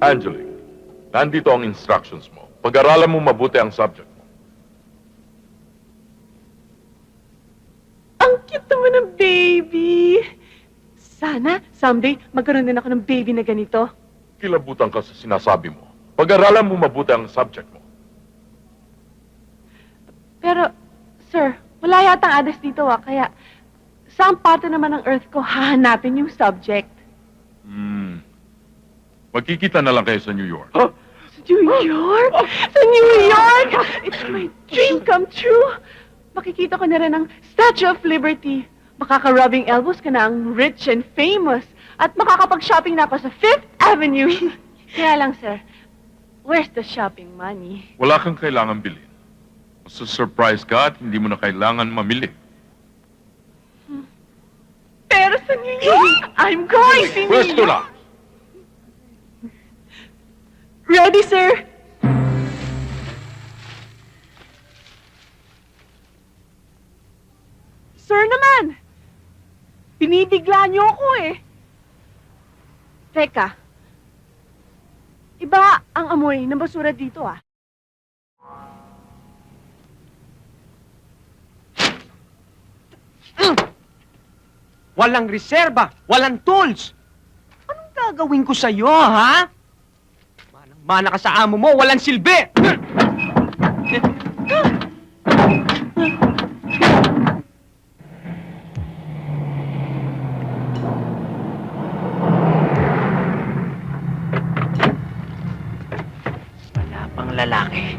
Angelique, nandito ang instructions mo. Pag-aralan mo mabuti ang subject mo. Ang cute naman ng baby. Sana, someday, magkaroon din ako ng baby na ganito. Kilabutan ka sa sinasabi mo. Pag-aralan mo mabuti ang subject mo. Pero, sir, wala yatang address dito ah, kaya saan parte naman ng Earth ko hahanapin yung subject? Hmm. Magkikita na lang kayo sa New York. Sa New York? Sa New York! It's my dream come true! Makikita ko na rin ang Statue of Liberty. Makaka-rubbing elbows ka na ang rich and famous. At makakapag-shopping na ako sa Fifth Avenue. Kaya lang, sir, where's the shopping money? Wala kang kailangan bilhin. Masa-surprise ka at hindi mo na kailangan mamili. Pero sa New York, I'm going to New Pwesto York! Ready, sir? Sir naman! Binibigla niyo ako eh. Teka. Iba ang amoy ng basura dito ah. Walang reserba, walang tools. Anong gagawin ko sa'yo, ha? Manang-mana ka sa amo mo, walang silbi! Wala pang lalaki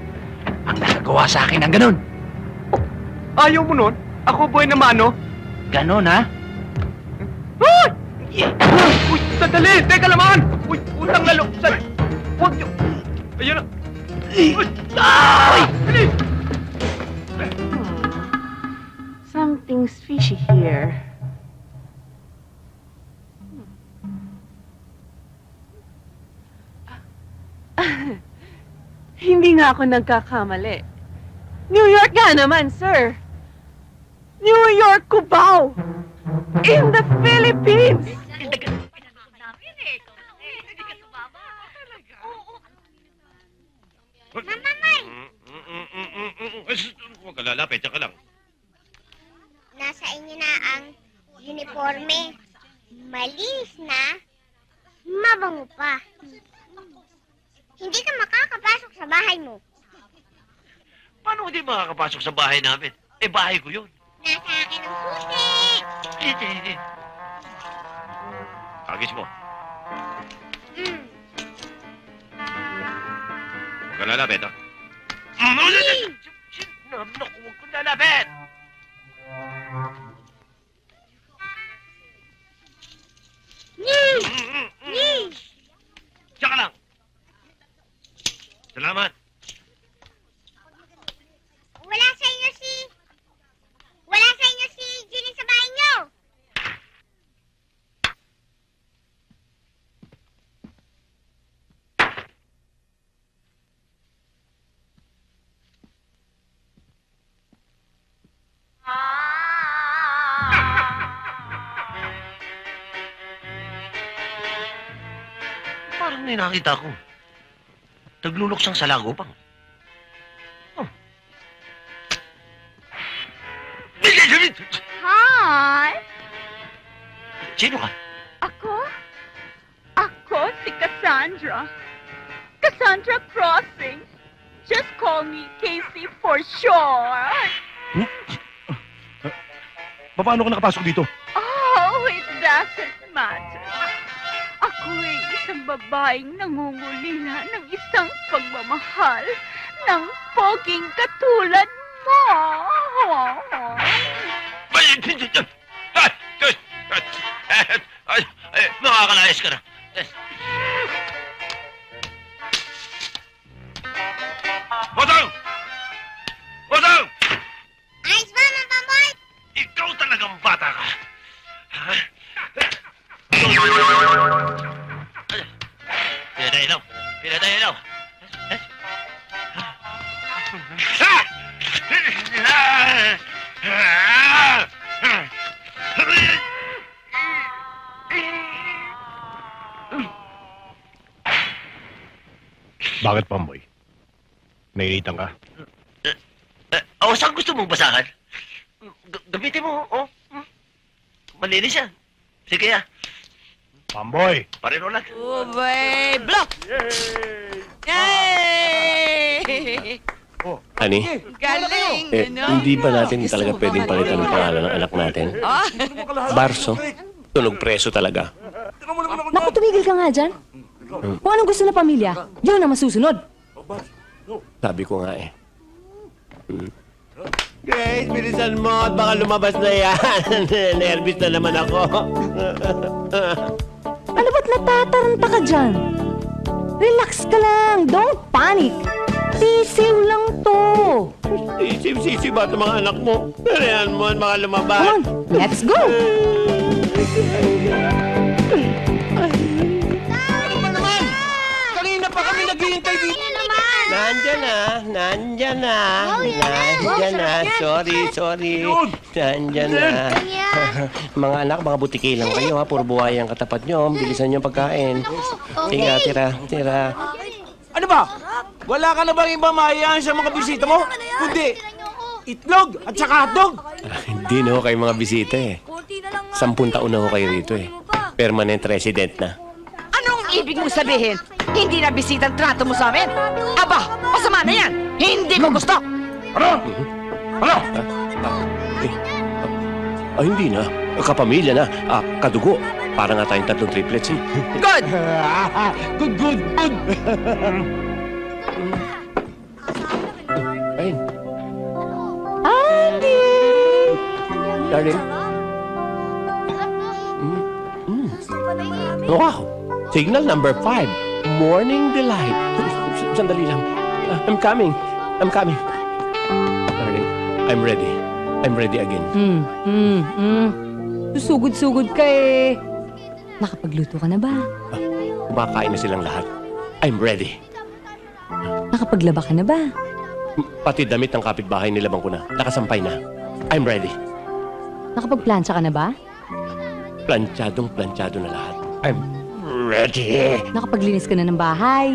ang nakagawa sa akin ng ganun. ayaw mo nun? Ako boy naman, no? Ganon, ha? Ay! Uy, sandali! Teka naman! Uy, utang na loob! Sal... Huwag niyo... Something's fishy here. Hindi nga ako nagkakamali. New York nga naman, sir. New York, Cubao. In the Philippines. Mama May, Huwag ka lalapit, ka lang. nasa inyo na ang uniforme. Malinis na, mabango pa. Hindi ka makakapasok sa bahay mo. Paano hindi makakapasok sa bahay namin? Eh, bahay ko yun. Nasa akin ang susi. Agis mo. Huwag ka lalapit, ha? Naku, huwag kong lalapit! Diyan ka lang! Salamat. May nakita ko. Nagluluksang sa lagopang. Oh. Hi! Sino ka? Ako? Ako si Cassandra. Cassandra Crossing. Just call me Casey for short. Paano ka nakapasok dito? Oh, it doesn't isang babaeng nangungulila ng isang pagmamahal ng poging katulad mo. Ay, ay, ay, ay, ay, ay, makakalayas ka na. Botong! Bakit, Pamboy? Nainitan ka? Eh, oh, saan gusto mong basahan? G- gamitin mo, oh. Hmm. Malinis yan. Sige ah, Pamboy! pareho lang. Ubay! Block! Yay! Ani, Galing! eh, ano? hindi ba natin talaga pwedeng palitan ng pangalan ng anak natin? Ah, Barso, tunog preso talaga. Naku, tumigil ka nga dyan. Kung anong gusto ng pamilya, yun ang masusunod. Sabi ko nga eh. Grace, bilisan mo at baka lumabas na yan. Nervous na naman ako. Ano ba't natataranta ka dyan? Relax ka lang. Don't panic. Sisiw lang to. Sisip-sisip ba itong mga anak mo? Kailangan mo at baka lumabas. Come on, let's go. Pa kami naghihintay dito. Nandyan na, nandyan na, nandyan na. Sorry, sorry. Nandyan na. mga anak, mga butiki lang kayo ha. Puro buhay ang katapat nyo. Bilisan nyo ang pagkain. Tira, tira, tira. Ano ba? Wala ka na bang ibang maayaan sa mga bisita mo? Kundi, itlog at saka hotdog. Ah, Hindi na ho kayo mga bisita eh. Sampun taon na ho kayo rito eh. Permanent resident na. anong ibig mo sabihin? Hindi na bisitang trato mo sa amin? Aba, masama na yan! Hindi ko gusto! Ano? Ano? Ah, eh, ah, ah, hindi na. Kapamilya na. Ah, kadugo. Para nga tayong tatlong triplets eh. Good! good, good, good. Ayun, Andy! darling. Wow! Signal number five. Morning delight. Sandali lang. Ah, I'm coming. I'm coming. Darling, I'm ready. I'm ready again. Hmm, hmm, hmm. Susugod-sugod ka eh. Nakapagluto ka na ba? Kumakain na silang lahat. I'm ready. Nakapaglaba ka na ba? Pati damit ng kapitbahay nilabang ko na. Nakasampay na. I'm ready. Nakapagplansya ka na ba? Planchadong planchado na lahat. I'm ready. Nakapaglinis ka na ng bahay?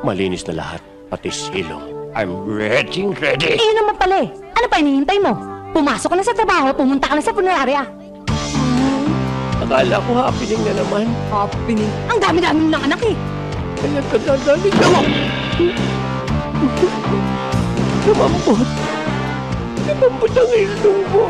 Malinis na lahat. Pati silong. I'm ready, ready. Eh, yun naman pala eh. Ano pa hinihintay mo? Pumasok ka na sa trabaho, pumunta ka na sa punerarya. Akala ko happening na naman. Happening. Ang dami-dami mo ng anak eh. Kaya kadadalig ako. Lumambot. Lumambot ang ilong mo.